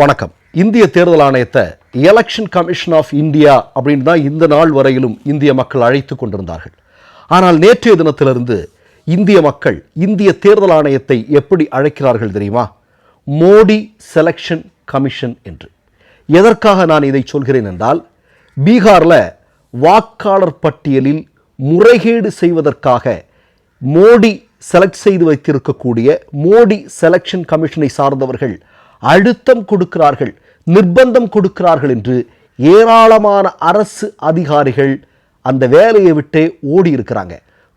வணக்கம். இந்திய தேர்தல் ஆணையத்தை எலெக்ஷன் கமிஷன் ஆஃப் இந்தியா அப்படின்னு தான் இந்த நாள் வரையிலும் இந்திய மக்கள் அழைத்து கொண்டிருந்தார்கள். ஆனால் நேற்றைய தினத்திலிருந்து இந்திய மக்கள் இந்திய தேர்தல் ஆணையத்தை எப்படி அழைக்கிறார்கள் தெரியுமா? மோடி செலெக்ஷன் கமிஷன் என்று. எதற்காக நான் இதை சொல்கிறேன் என்றால் பீகாரில் வாக்காளர் பட்டியலில் முறைகேடு செய்வதற்காக மோடி செலக்ட் செய்து வைத்திருக்கக்கூடிய மோடி செலெக்ஷன் கமிஷனை சார்ந்தவர்கள் அழுத்தம் கொடுக்கிறார்கள் நிர்பந்தம் கொடுக்கிறார்கள் என்று ஏராளமான அரசு அதிகாரிகள் அந்த வேலையை விட்டே ஓடி இருக்கிறாங்க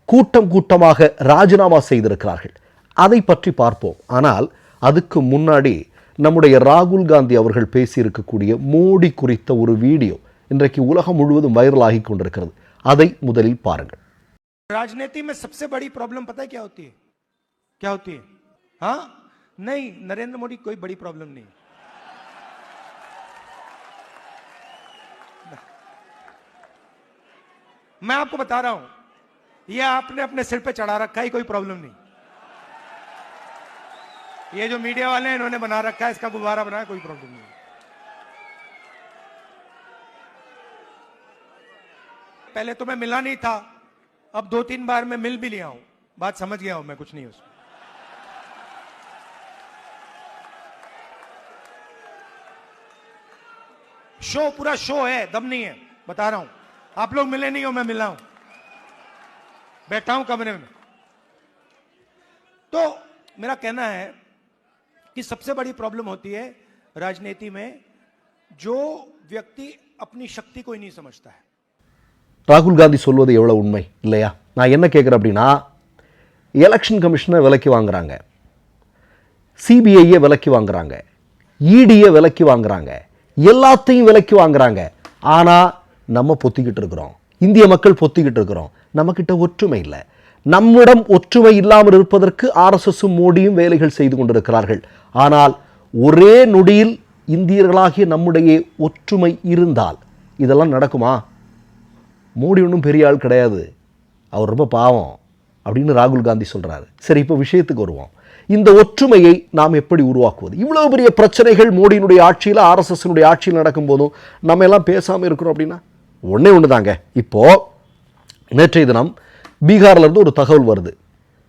கூட்டம் கூட்டமாக ராஜினாமா செய்திருக்கிறார்கள் அதை பற்றி பார்ப்போம் ஆனால் அதுக்கு முன்னாடி நம்முடைய ராகுல் காந்தி அவர்கள் பேசியிருக்கக்கூடிய மோடி குறித்த ஒரு வீடியோ இன்றைக்கு உலகம் முழுவதும் வைரலாகி கொண்டிருக்கிறது அதை முதலில் பாருங்கள் राजनीति में सबसे बड़ी प्रॉब्लम पता है क्या होती है क्या होती है हाँ नहीं, नरेंद्र मोदी, कोई बड़ी प्रॉब्लम नहीं। मैं आपको बता रहा हूँ, ये आपने अपने सिर पे चढ़ा रखा है कोई प्रॉब्लम नहीं। ये जो मीडिया वाले हैं, इन्होंने बना रखा है, इसका गुब्बारा बनाया, कोई प्रॉब्लम नहीं। पहले तो मैं मिला नहीं था, अब दो तीन बार मैं मिल भी लिया हूँ। बात समझ गया हूँ, मैं कुछ नहीं उसमें। शो पूरा शो है दम नहीं है बता रहा हूं आप लोग मिले नहीं हो मैं मिला हूं बैठा हूं कमरे में तो मेरा कहना है कि सबसे बड़ी प्रॉब्लम होती है राजनीति में जो व्यक्ति अपनी शक्ति को ही नहीं समझता है ராகுல் காந்தி சொல்வது எவ்வளோ உண்மை இல்லையா நான் என்ன கேட்குறேன் அப்படின்னா எலெக்ஷன் கமிஷனை விலைக்கு வாங்குறாங்க சிபிஐயை விலைக்கு வாங்குறாங்க இடியை விலைக்கு வாங்குறாங்க எல்லாத்தையும் விலைக்கு வாங்குறாங்க. ஆனால் நம்ம பொத்திக்கிட்டு இருக்கிறோம். இந்திய மக்கள் பொத்திக்கிட்டு இருக்கிறோம். நம்மக்கிட்ட ஒற்றுமை இல்லை. நம்மிடம் ஒற்றுமை இல்லாமல் இருப்பதற்கு ஆர்எஸ்எஸும் மோடியும் வேலைகள் செய்து கொண்டிருக்கிறார்கள். ஆனால் ஒரே நொடியில் இந்தியர்களாகிய நம்முடைய ஒற்றுமை இருந்தால் இதெல்லாம் நடக்குமா? மோடி ஒன்றும் பெரிய ஆள் கிடையாது. அவர் ரொம்ப பாவம் அப்படின்னு ராகுல் காந்தி சொல்கிறாரு சரி இப்போ விஷயத்துக்கு வருவோம். இந்த ஒற்றுமையை நாம் எப்படி உருவாக்குவது? இவ்வளோ பெரிய பிரச்சனைகள் மோடியினுடைய ஆட்சியில் ஆர்எஸ்எஸ்னுடைய ஆட்சியில் நடக்கும்போதும் நம்ம எல்லாம் பேசாமல் இருக்கிறோம் அப்படின்னா ஒன்றே ஒன்று தாங்க இப்போது நேற்றைய தினம் பீகார்லேருந்து ஒரு தகவல் வருது.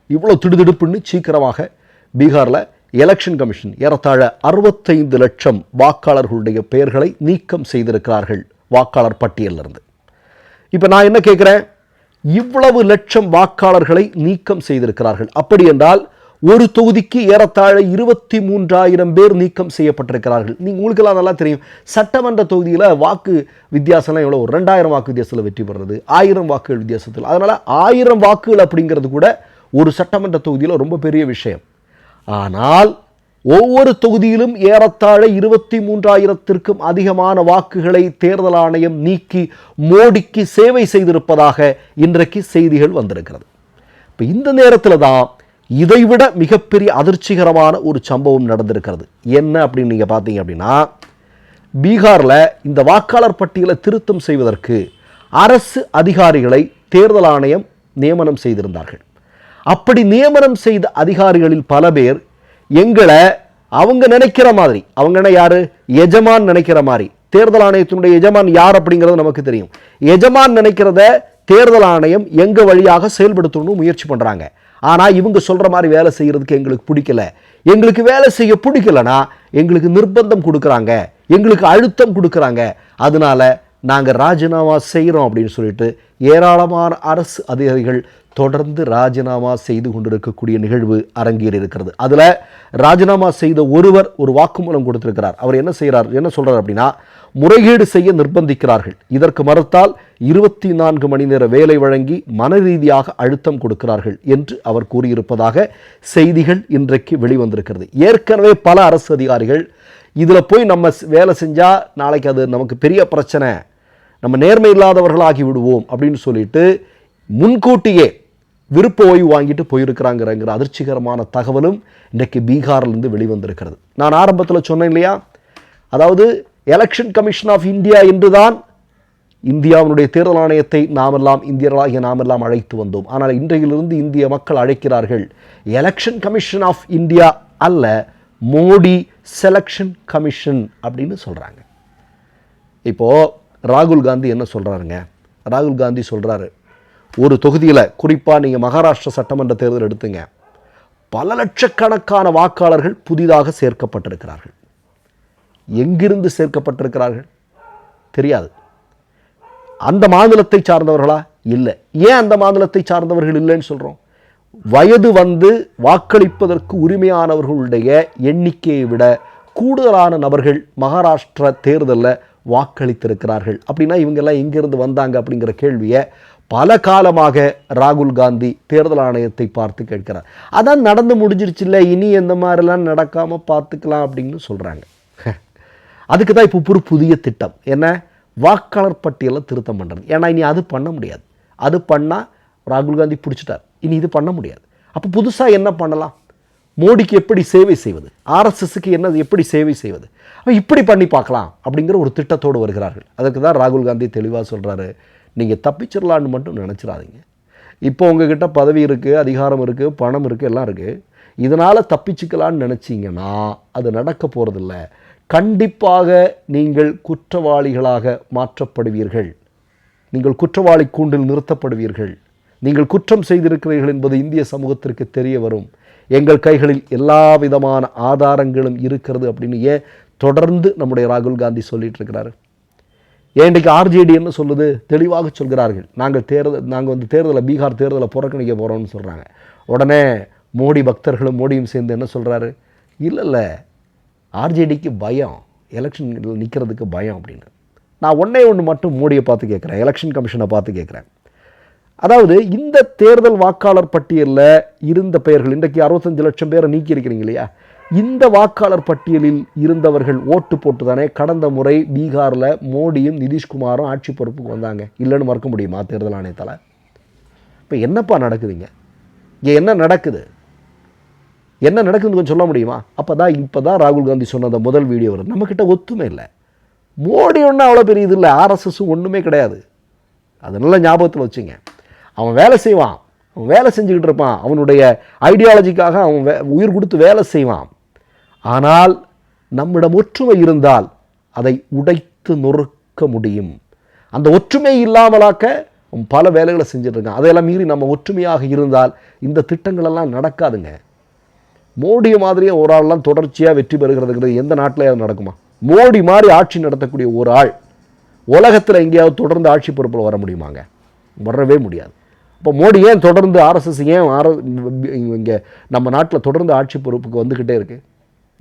இவ்வளோ திடுதிடுப்புன்னு சீக்கிரமாக பீகாரில் எலெக்ஷன் கமிஷன் ஏறத்தாழ அறுபத்தைந்து லட்சம் வாக்காளர்களுடைய பெயர்களை நீக்கம் செய்திருக்கிறார்கள் வாக்காளர் பட்டியலிருந்து இப்போ நான் என்ன கேட்குறேன் இவ்வளவு லட்சம் வாக்காளர்களை நீக்கம் செய்திருக்கிறார்கள். அப்படி என்றால் ஒரு தொகுதிக்கு ஏறத்தாழ இருபத்தி மூன்றாயிரம் பேர் நீக்கம் செய்யப்பட்டிருக்கிறார்கள். நீங்கள் உங்களுக்கெல்லாம் நல்லா தெரியும். சட்டமன்ற தொகுதியில் வாக்கு வித்தியாசம்லாம் எவ்வளோ ஒரு ரெண்டாயிரம் வாக்கு வித்தியாசத்தில் வெற்றி பெறுறது ஆயிரம் வாக்குகள் வித்தியாசத்தில். அதனால் ஆயிரம் வாக்குகள் அப்படிங்கிறது கூட ஒரு சட்டமன்ற தொகுதியில் ரொம்ப பெரிய விஷயம். ஆனால் ஒவ்வொரு தொகுதியிலும் ஏறத்தாழ இருபத்தி மூன்றாயிரத்திற்கும் அதிகமான வாக்குகளை தேர்தல் ஆணையம் நீக்கி மோடிக்கு சேவை செய்திருப்பதாக இன்றைக்கு செய்திகள் வந்திருக்கிறது. இப்போ இந்த நேரத்தில் தான் இதைவிட மிகப்பெரிய அதிர்ச்சிகரமான ஒரு சம்பவம் நடந்திருக்கிறது. என்ன அப்படின்னு நீங்கள் பார்த்தீங்க அப்படின்னா பீகாரில் இந்த வாக்காளர் பட்டியலை திருத்தம் செய்வதற்கு அரசு அதிகாரிகளை தேர்தல் ஆணையம் நியமனம் செய்திருந்தார்கள். அப்படி நியமனம் செய்த அதிகாரிகளில் பல பேர் எங்களை அவங்க நினைக்கிற மாதிரி அவங்க யாரு? எஜமான் நினைக்கிற மாதிரி தேர்தல் ஆணையத்தினுடைய எஜமான் யார் அப்படிங்கிறது நமக்கு தெரியும். எஜமான் நினைக்கிறத தேர்தல் ஆணையம் எங்கள் வழியாக செயல்படுத்தணும்னு முயற்சி பண்ணுறாங்க ஆனால் இவங்க சொல்கிற மாதிரி வேலை செய்கிறதுக்கு எங்களுக்கு பிடிக்கல. எங்களுக்கு வேலை செய்ய பிடிக்கலனா எங்களுக்கு நிர்பந்தம் கொடுக்குறாங்க. எங்களுக்கு அழுத்தம் கொடுக்குறாங்க. அதனால நாங்கள் ராஜினாமா செய்கிறோம் அப்படின்னு சொல்லிட்டு ஏராளமான அரசு அதிகாரிகள் தொடர்ந்து ராஜினாமா செய்து கொண்டிருக்கக்கூடிய நிகழ்வு அரங்கேறி இருக்கிறது அதில் ராஜினாமா செய்த ஒருவர் ஒரு வாக்குமூலம் கொடுத்திருக்கிறார். அவர் என்ன செய்கிறார் என்ன சொல்கிறார் அப்படின்னா முறைகேடு செய்ய நிர்பந்திக்கிறார்கள். இதற்கு மறுத்தால் இருபத்தி நான்கு மணி நேர வேலை வழங்கி மன ரீதியாக அழுத்தம் கொடுக்கிறார்கள் என்று அவர் கூறியிருப்பதாக செய்திகள் இன்றைக்கு வெளிவந்திருக்கிறது. ஏற்கனவே பல அரசு அதிகாரிகள் இதில் போய் நம்ம வேலை செஞ்சால் நாளைக்கு அது நமக்கு பெரிய பிரச்சனை. நம்ம நேர்மை இல்லாதவர்களாகி விடுவோம் அப்படின்னு சொல்லிட்டு முன்கூட்டியே விருப்ப ஓய்வு வாங்கிட்டு போயிருக்கிறாங்கிறங்கிற அதிர்ச்சிகரமான தகவலும் இன்றைக்கு பீகார்லேருந்து வெளிவந்திருக்கிறது. நான் ஆரம்பத்தில் சொன்னேன் இல்லையா? அதாவது எலெக்ஷன் கமிஷன் ஆஃப் இந்தியா என்றுதான் இந்தியாவினுடைய தேர்தல் ஆணையத்தை நாமெல்லாம் இந்தியர்களாகிய நாமெல்லாம் அழைத்து வந்தோம். ஆனால் இன்றையிலிருந்து இந்திய மக்கள் அழைக்கிறார்கள் எலெக்ஷன் கமிஷன் ஆஃப் இந்தியா அல்ல மோடி செலெக்ஷன் கமிஷன் அப்படின்னு சொல்கிறாங்க இப்போது ராகுல் காந்தி என்ன சொல்கிறாருங்க ராகுல் காந்தி சொல்கிறாரு ஒரு தொகுதியில் குறிப்பாக நீங்கள் மகாராஷ்டிரா சட்டமன்ற தேர்தல் எடுத்துங்க. பல லட்சக்கணக்கான வாக்காளர்கள் புதிதாக சேர்க்கப்பட்டிருக்கிறார்கள். எங்கிருந்து சேர்க்கப்பட்டிருக்கிறார்கள்? தெரியாது. அந்த மாநிலத்தை சார்ந்தவர்களா? இல்லை. ஏன் அந்த மாநிலத்தை சார்ந்தவர்கள் இல்லைன்னு சொல்கிறோம் வயது வந்து வாக்களிப்பதற்கு உரிமையானவர்களுடைய எண்ணிக்கையை விட கூடுதலான நபர்கள் மகாராஷ்டிரா தேர்தலில் வாக்களித்திருக்கிறார்கள். அப்படின்னா இவங்கெல்லாம் எங்கிருந்து வந்தாங்க அப்படிங்கிற கேள்வியை பல காலமாக ராகுல் காந்தி தேர்தல் ஆணையத்தை பார்த்து கேட்கிறார். அதான் நடந்து முடிஞ்சிருச்சுல்ல இனி எந்த மாதிரிலாம் நடக்காமல் பார்த்துக்கலாம் அப்படின்னு சொல்கிறாங்க அதுக்கு தான் இப்போ ஒரு புதிய திட்டம். என்ன? வாக்காளர் பட்டியலை திருத்தம் பண்ணுறது ஏன்னா இனி அது பண்ண முடியாது. அது பண்ணால் ராகுல் காந்தி பிடிச்சிட்டார். இனி இது பண்ண முடியாது. அப்போ புதுசாக என்ன பண்ணலாம்? மோடிக்கு எப்படி சேவை செய்வது? ஆர்எஸ்எஸ்க்கு என்ன எப்படி சேவை செய்வது? அப்ப இப்படி பண்ணி பார்க்கலாம் அப்படிங்கிற ஒரு திட்டத்தோடு வருகிறார்கள். அதுக்கு தான் ராகுல் காந்தி தெளிவாக சொல்கிறாரு நீங்கள் தப்பிச்சிடலான்னு மட்டும் நினச்சிடாதீங்க இப்போ உங்ககிட்ட பதவி இருக்குது அதிகாரம் இருக்குது பணம் இருக்குது எல்லாம் இருக்குது இதனால் தப்பிச்சுக்கலான்னு நினச்சிங்கன்னா அது நடக்க போகிறதில்ல கண்டிப்பாக நீங்கள் குற்றவாளிகளாக மாற்றப்படுவீர்கள். நீங்கள் குற்றவாளி கூண்டில் நிறுத்தப்படுவீர்கள். நீங்கள் குற்றம் செய்திருக்கிறீர்கள் என்பது இந்திய சமூகத்திற்கு தெரிய வரும். எங்கள் கைகளில் எல்லா விதமான ஆதாரங்களும் இருக்கிறது அப்படின்னு ஏன் தொடர்ந்து நம்முடைய ராகுல் காந்தி சொல்லிட்டு இருக்கிறாரு? ஏன் இன்றைக்கு ஆர்ஜேடி என்ன சொல்லுது? தெளிவாக சொல்கிறார்கள். நாங்கள் தேர்தல் நாங்கள் வந்து தேர்தலை பீகார் தேர்தலை புறக்கணிக்க போகிறோம்னு சொல்கிறாங்க உடனே மோடி பக்தர்களும் மோடியும் சேர்ந்து என்ன சொல்கிறாரு இல்லை இல்லை ஆர்ஜேடிக்கு பயம். எலெக்ஷன் நிற்கிறதுக்கு பயம் அப்படின்னு. நான் ஒன்றே ஒன்று மட்டும் மோடியை பார்த்து கேட்குறேன். எலெக்ஷன் கமிஷனை பார்த்து கேட்குறேன். அதாவது இந்த தேர்தல் வாக்காளர் பட்டியலில் இருந்த பெயர்கள் இன்றைக்கு அறுபத்தஞ்சு லட்சம் பேரை நீக்கி இருக்கிறீங்க இல்லையா? இந்த வாக்காளர் பட்டியலில் இருந்தவர்கள் ஓட்டு போட்டு தானே கடந்த முறை பீகாரில் மோடியும் நிதிஷ்குமாரும் ஆட்சி பொறுப்புக்கு வந்தாங்க. இல்லைன்னு மறக்க முடியுமா? தேர்தல் ஆணையத்தில். இப்போ என்னப்பா நடக்குதுங்க? இங்கே என்ன நடக்குது? என்ன நடக்குதுன்னு கொஞ்சம் சொல்ல முடியுமா? அப்போ தான் இப்போ தான் ராகுல் காந்தி சொன்ன அந்த முதல் வீடியோ வரும் நம்மக்கிட்ட ஒத்துமை இல்லை. மோடி ஒன்றும் அவ்வளோ பெரிய இது இல்லை. ஆர்எஸ்எஸும் ஒன்றுமே கிடையாது. அது நல்ல ஞாபகத்தில் வச்சுங்க. அவன் வேலை செய்வான். அவன் வேலை செஞ்சுக்கிட்டு இருப்பான். அவனுடைய ஐடியாலஜிக்காக அவன் வே உயிர் கொடுத்து வேலை செய்வான். ஆனால் நம்மிடம் ஒற்றுமை இருந்தால் அதை உடைத்து நொறுக்க முடியும். அந்த ஒற்றுமை இல்லாமலாக்க பல வேலைகளை செஞ்சுட்டு அதையெல்லாம் மீறி நம்ம ஒற்றுமையாக இருந்தால் இந்த திட்டங்களெல்லாம் நடக்காதுங்க. மோடியை மாதிரியே ஒரு ஆள்லாம் தொடர்ச்சியாக வெற்றி பெறுகிறதுங்கிறது எந்த நாட்டில் நடக்குமா? மோடி மாதிரி ஆட்சி நடத்தக்கூடிய ஒரு ஆள் உலகத்தில் எங்கேயாவது தொடர்ந்து ஆட்சி பொறுப்பில் வர முடியுமாங்க? வரவே முடியாது. இப்போ மோடி ஏன் தொடர்ந்து ஆர்எஸ்எஸ் ஏன் ஆர் இங்கே நம்ம நாட்டில் தொடர்ந்து ஆட்சி பொறுப்புக்கு வந்துக்கிட்டே இருக்குது